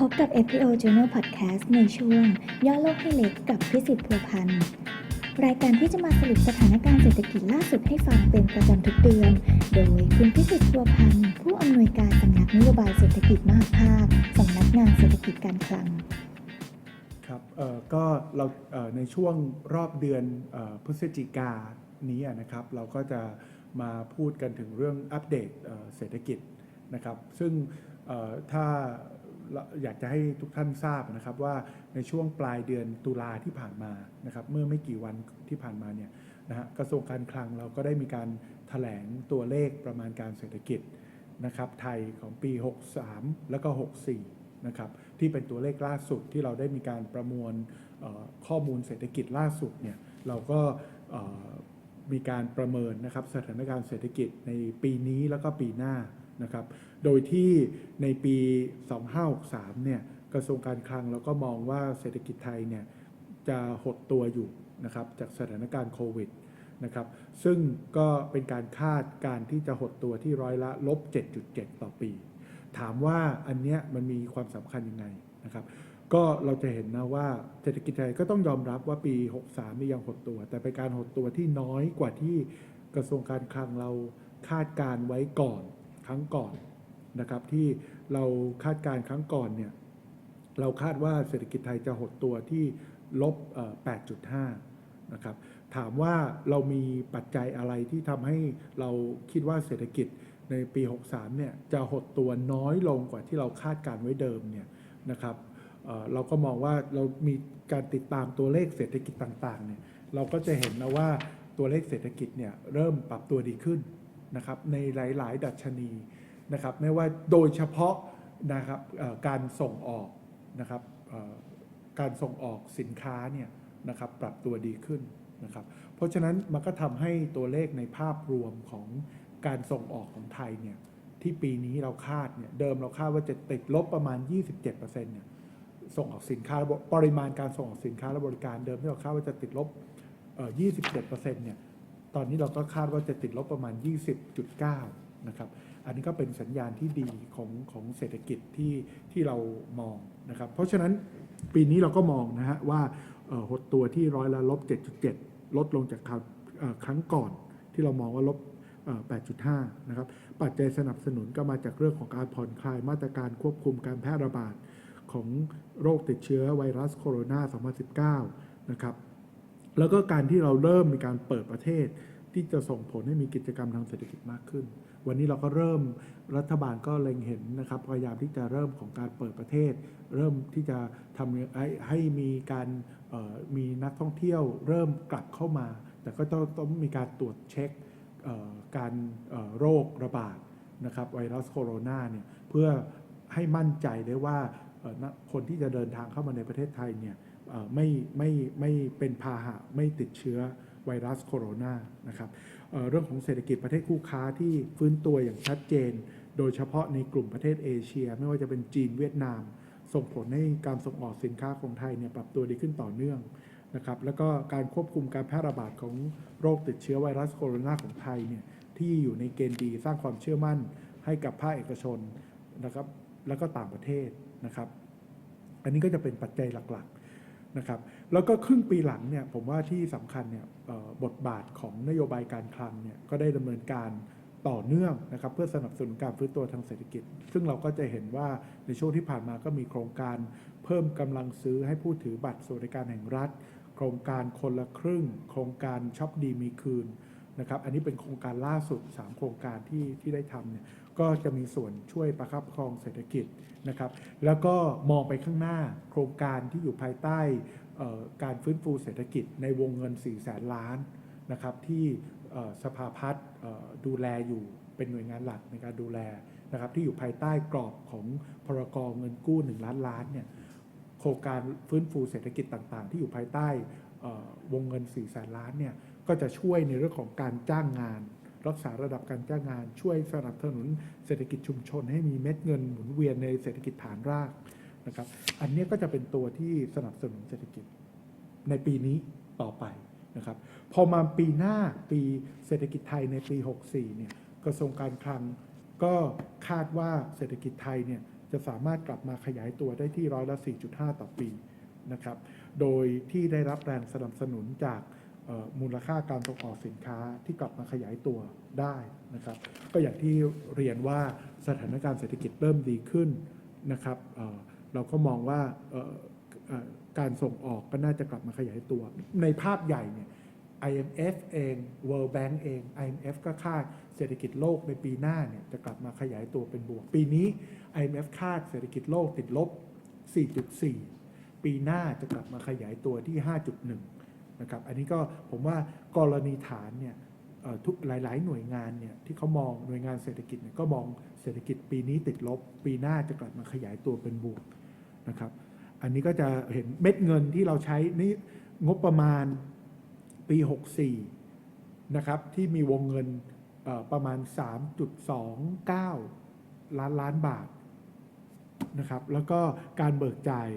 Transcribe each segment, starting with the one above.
พบกับ FPO Journal Podcast ในช่วง ย่อโลกให้เล็กกับพิสิทธิ์พัวพันธ์รายการที่จะมาสรุปสถานการณ์เศรษฐกิจล่าสุดให้ฟังเป็นประจำทุกเดือน โดยคุณพิสิทธิ์พัวพันธ์ผู้อำนวยการสำนักนโยบายเศรษฐกิจมหาภาคสำนักงานเศรษฐกิจการคลัง ครับเอ่อก็เราเอ่อในช่วงรอบเดือนเอ่อพฤศจิกานี้นะครับ เราก็จะมาพูดกันถึงเรื่องอัปเดตเอ่อเศรษฐกิจนะครับ ซึ่งเอ่อถ้า อยากจะให้ทุกท่านทราบนะครับว่าในช่วงปลายเดือนตุลาที่ผ่านมานะครับเมื่อไม่กี่วันที่ผ่านมาเนี่ยนะฮะกระทรวงการคลังเราก็ได้มีการแถลงตัวเลขประมาณการเศรษฐกิจนะครับไทยของปี 63 แล้วก็ 64 นะครับที่เป็นตัวเลขล่าสุดที่เราได้มีการประมวลข้อมูลเศรษฐกิจล่าสุดเนี่ยเราก็มีการประเมินนะครับสถานการณ์เศรษฐกิจในปีนี้แล้วก็ปีหน้า นะครับ โดยที่ในปี 2563 เนี่ย กระทรวงการคลังเราก็มองว่าเศรษฐกิจไทยเนี่ยจะหดตัวอยู่นะครับจากสถานการณ์โควิดนะครับ ซึ่งก็เป็นการคาดการที่จะหดตัวที่ร้อยละลบ 7.7 ต่อปี ถามว่าอันเนี้ยมันมีความสำคัญยังไงนะครับก็เราจะเห็นนะว่าเศรษฐกิจไทยก็ต้องยอมรับว่าปี 63นี่ยังหดตัว แต่เป็นการหดตัวที่น้อยกว่าที่กระทรวงการคลังเราคาดการไว้ก่อน รั้งก่อนนะครับที่เราคาดการครั้งก่อนเนี่ยเราคาดว่าเศรษฐกิจไทยจะหดตัวที่ลบ 8.5 นะครับ ถามว่าเรามีปัจจัยอะไรที่ทำให้เราคิดว่าเศรษฐกิจในปี 63 เนี่ยจะหดตัวน้อยลงกว่าที่เราคาดการไว้เดิมเนี่ยนะครับเราก็มองว่าเรามีการติดตามตัวเลขเศรษฐกิจต่างๆเนี่ยเราก็จะเห็นนะว่าตัวเลขเศรษฐกิจเนี่ยเริ่มปรับตัวดีขึ้น นะครับในหลาย ๆ ดัชนีนะครับไม่ว่าโดยเฉพาะนะครับการส่งออกนะครับการส่งออกสินค้าเนี่ยนะครับปรับตัวดีขึ้นนะครับเพราะฉะนั้นมันก็ทำให้ตัวเลขในภาพรวมของการส่งออกของไทยเนี่ยที่ปีนี้เราคาดเนี่ยเดิมเราคาดว่าจะติดลบประมาณ 27%เนี่ยส่งออกสินค้าปริมาณการส่งออกสินค้าและบริการเดิมที่เราคาดว่าจะติดลบ 27%เนี่ย ตอนนี้เราก็คาดว่าจะติดลบประมาณ 20.9 นะครับ อันนี้ก็เป็นสัญญาณที่ดีของของเศรษฐกิจที่ที่เรามองนะครับ เพราะฉะนั้นปีนี้เราก็มองนะฮะว่าหดตัวที่ร้อยละลบ 7.7 ลดลงจากครั้งก่อนที่เรามองว่าลบ8.5 นะครับ ปัจจัยสนับสนุนก็มาจากเรื่องของการผ่อนคลายมาตรการควบคุมการแพร่ระบาดของโรคติดเชื้อไวรัสโคโรนา 2019 นะครับ แล้วก็การที่เราเริ่มมีการเปิดประเทศ ที่จะส่งผลให้มีกิจกรรมทางเศรษฐกิจมากขึ้น วันนี้เราก็เริ่มรัฐบาลก็เล็งเห็นนะครับพยายามที่จะเริ่มของการเปิดประเทศ เริ่มที่จะทำให้ให้มีการมีนักท่องเที่ยว เริ่มกลับเข้ามา แต่ก็ต้องต้องมีการตรวจเช็คการโรคระบาดนะครับไวรัสโคโรนาเนี่ยเพื่อให้มั่นใจได้ว่าคนที่จะเดินทางเข้ามาในประเทศไทยเนี่ย ไม่ไม่ไม่เป็นพาหะไม่ติดเชื้อไวรัสโคโรนานะครับเเรื่องของเศรษฐกิจประเทศคู่ค้าที่ฟื้นตัวอย่างชัดเจน โดยเฉพาะในกลุ่มประเทศเอเชีย ไม่ว่าจะเป็นจีนเวียดนาม ส่งผลให้การส่งออกสินค้าของไทยเนี่ยปรับตัวดีขึ้นต่อเนื่องนะครับแล้วก็การควบคุมการแพร่ระบาดของโรคติดเชื้อไวรัสโคโรนาของไทยเนี่ยที่อยู่ในเกณฑ์ดีสร้างความเชื่อมั่นให้กับภาคเอกชนนะครับแล้วก็ต่างประเทศนะครับ อันนี้ก็จะเป็นปัจจัยหลักๆ นะครับแล้วก็ครึ่งปีหลังเนี่ยผมว่าที่สำคัญเนี่ยบทบาทของนโยบายการคลังเนี่ยก็ได้ดำเนินการต่อเนื่องนะครับเพื่อสนับสนุนการฟื้นตัวทางเศรษฐกิจ ซึ่งเราก็จะเห็นว่าในช่วงที่ผ่านมาก็มีโครงการ เพิ่มกำลังซื้อให้ผู้ถือบัตรสวัสดิการแห่งรัฐ โครงการคนละครึ่ง โครงการช็อปดีมีคืนนะครับอันนี้เป็นโครงการล่าสุด 3 โครงการที่ที่ได้ทำเนี่ย ก็จะมีส่วนช่วยประคับประคองเศรษฐกิจนะครับ แล้วก็มองไปข้างหน้าโครงการที่อยู่ภายใต้การฟื้นฟูเศรษฐกิจในวงเงิน4แสนล้านนะครับที่สภาพัฒน์ดูแลอยู่เป็นหน่วยงานหลักในการดูแลนะครับที่อยู่ภายใต้กรอบของพรกเงินกู้ 1 ล้านล้านเนี่ยโครงการฟื้นฟูเศรษฐกิจต่างๆ ที่อยู่ภายใต้วงเงิน 4 แสนล้านเนี่ยก็จะช่วยในเรื่องของการจ้างงาน รักษาระดับการจ้างงาน ช่วยสนับสนุนเศรษฐกิจชุมชน ให้มีเม็ดเงินหมุนเวียนในเศรษฐกิจฐานรากนะครับ อันนี้ก็จะเป็นตัวที่สนับสนุนเศรษฐกิจในปีนี้ต่อไปนะครับ พอมาปีหน้าปีเศรษฐกิจไทยในปี 64 เนี่ยกระทรวงการคลังก็คาดว่าเศรษฐกิจไทยเนี่ยจะสามารถกลับมาขยายตัวได้ที่ร้อยละ 4.5 ต่อปีนะครับ โดยที่ได้รับแรงสนับสนุนจาก มูลค่าการส่งออกสินค้าที่กลับมาขยายตัวได้นะครับ ก็อย่างที่เรียนว่าสถานการณ์เศรษฐกิจเริ่มดีขึ้นนะครับเเราก็มองว่าการส่งออกก็น่าจะกลับมาขยายตัว ในภาพใหญ่เนี่ย IMF เอง World Bank เอง IMF ก็คาดเศรษฐกิจโลกในปีหน้าเนี่ยจะกลับมาขยายตัวเป็นบวก ปีนี้ IMF คาดเศรษฐกิจโลกติดลบ 4.4 ปีหน้าจะกลับมาขยายตัวที่ 5.1 นะครับอันนี้ก็ผมว่ากรณีฐานเนี่ยทุกหลาย ๆ หน่วยงานเนี่ยที่เขามองหน่วยงานเศรษฐกิจเนี่ยก็มองเศรษฐกิจปีนี้ติดลบ ปีหน้าจะกลับมาขยายตัวเป็นบวกนะครับอันนี้ก็จะเห็นเม็ดเงินที่เราใช้นี่งบประมาณปี 64 นะครับที่มีวงเงินประมาณ 3.29 ล้านล้านบาทนะครับแล้วก็การเบิกจ่าย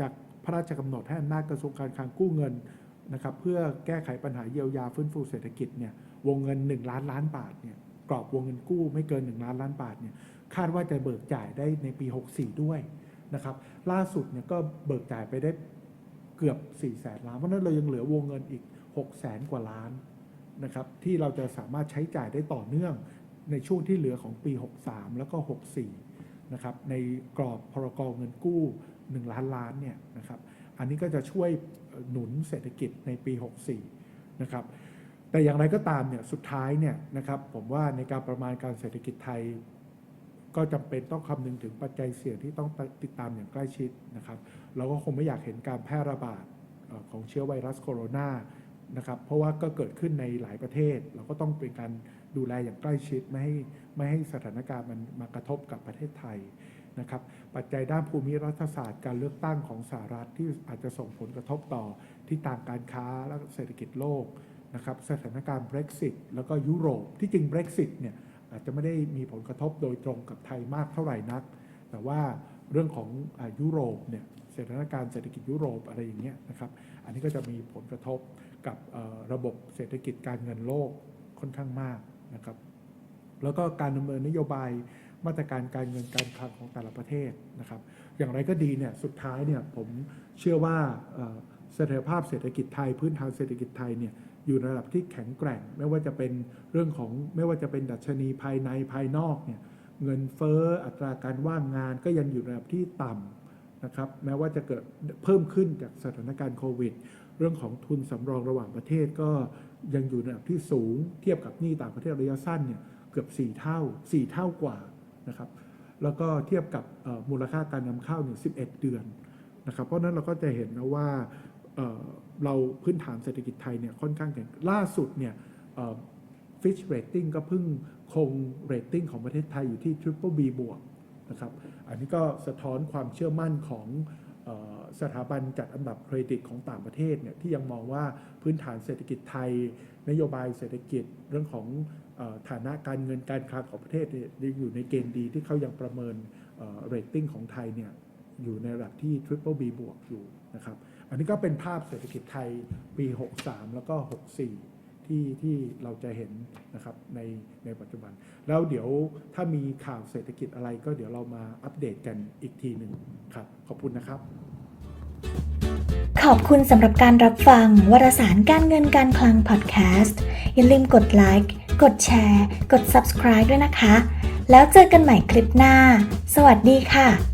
จาก พระราชกำหนดให้อำนาจกระทรวงการคลังกู้เงินนะครับเพื่อแก้ไขปัญหาเยียวยาฟื้นฟูเศรษฐกิจเนี่ยวงเงิน 1 ล้านล้านบาทเนี่ยกรอบวงเงินกู้ไม่เกิน 1 ล้านล้านบาทเนี่ยคาดว่าจะเบิกจ่ายได้ในปี 64 ด้วยนะครับล่าสุดเนี่ยก็เบิกจ่ายไปได้เกือบ4แสนล้านเพราะนั้นเรายังเหลือวงเงินอีก6แสนกว่าล้านนะครับที่เราจะสามารถใช้จ่ายได้ต่อเนื่องในช่วงที่เหลือของปี 63 แล้วก็ 64 นะครับในกรอบพรกเงินกู้ 1 ล้านล้านเนี่ยนะครับอันนี้ก็จะช่วยหนุนเศรษฐกิจในปี 64 นะครับแต่อย่างไรก็ตามเนี่ยสุดท้ายเนี่ยนะครับผมว่าในการประมาณการเศรษฐกิจไทย ก็จำเป็นต้องคำนึงถึงปัจจัยเสี่ยงที่ต้องติดตามอย่างใกล้ชิดนะครับเราก็คงไม่อยากเห็นการแพร่ระบาดของเชื้อไวรัสโคโรนา นะครับ เพราะว่าก็เกิดขึ้นในหลายประเทศ เราก็ต้องเป็นการดูแลอย่างใกล้ชิดไม่ให้ไม่ให้สถานการณ์มันมากระทบกับประเทศไทยนะครับ ปัจจัยด้านภูมิรัฐศาสตร์การเลือกตั้งของสหรัฐที่อาจจะส่งผลกระทบต่อที่ต่างการค้าและเศรษฐกิจโลกนะครับสถานการณ์ Brexit แล้วก็ยุโรปที่จริง Brexit เนี่ยอาจจะไม่ได้มีผลกระทบโดยตรงกับไทยมากเท่าไหร่นัก แต่ว่าเรื่องของอยุโรปเนี่ยสถานการณ์เศรษฐกิจยุโรปอะไรอย่างเงี้ยนะครับ อันนี้ก็จะมีผลกระทบ กับระบบเศรษฐกิจการเงินโลกค่อนข้างมากนะครับ แล้วก็การดำเนินนโยบายมาตรการการเงินการคลังของแต่ละประเทศนะครับ อย่างไรก็ดีเนี่ยสุดท้ายเนี่ยผมเชื่อว่าเอ่อเสถียรภาพเศรษฐกิจไทย พื้นฐานเศรษฐกิจไทยเนี่ยอยู่ในระดับที่แข็งแกร่ง ไม่ว่าจะเป็นเรื่องของไม่ว่าจะเป็นดัชนีภายในภายนอกเนี่ยเงินเฟ้ออัตราการว่างงานก็ยังอยู่ในระดับที่ต่ำนะครับแม้ว่าจะเกิดเพิ่มขึ้นจากสถานการณ์โควิด เรื่องของทุนสำรองระหว่างประเทศก็ยังอยู่ในระดับที่สูงเทียบกับหนี้ต่างประเทศระยะสั้นเนี่ยเกือบ 4 เท่า 4 เท่ากว่านะครับแล้วก็เทียบกับมูลค่าการนำเข้าเนี่ย11 เดือนนะครับเพราะนั้นเราก็จะเห็นนะว่าเเราพื้นฐานเศรษฐกิจไทยเนี่ยค่อนข้างแข็งล่าสุดเนี่ยฟิชเรตติ้งก็เพิ่งคงเรตติ้งของประเทศไทยอยู่ที่ Triple B บวกนะครับอันนี้ก็สะท้อนความเชื่อมั่นของเออ สถาบันจัดอันดับเครดิตของต่างประเทศเนี่ยที่ยังมองว่าพื้นฐานเศรษฐกิจไทย นโยบายเศรษฐกิจเรื่องของฐานะการเงินการคลังของประเทศยยังอยู่ในเกณฑ์ดีที่เขายังประเมินเรตติ้งของไทยเนี่ยอยู่ในระดับที่ Triple B บวกอยู่นะครับอันนี้ก็เป็นภาพเศรษฐกิจไทยปี 63 แล้วก็ 64 ที่ที่เราจะเห็นนะครับในในปัจจุบัน แล้วเดี๋ยวถ้ามีข่าวเศรษฐกิจอะไรก็เดี๋ยวเรามาอัปเดตกันอีกทีหนึ่งครับ ขอบคุณนะครับ ขอบคุณสำหรับการรับฟังวารสารการเงินการคลังพอดแคสต์ อย่าลืมกดไลค์ กดแชร์ กด subscribe ด้วยนะคะ แล้วเจอกันใหม่คลิปหน้า สวัสดีค่ะ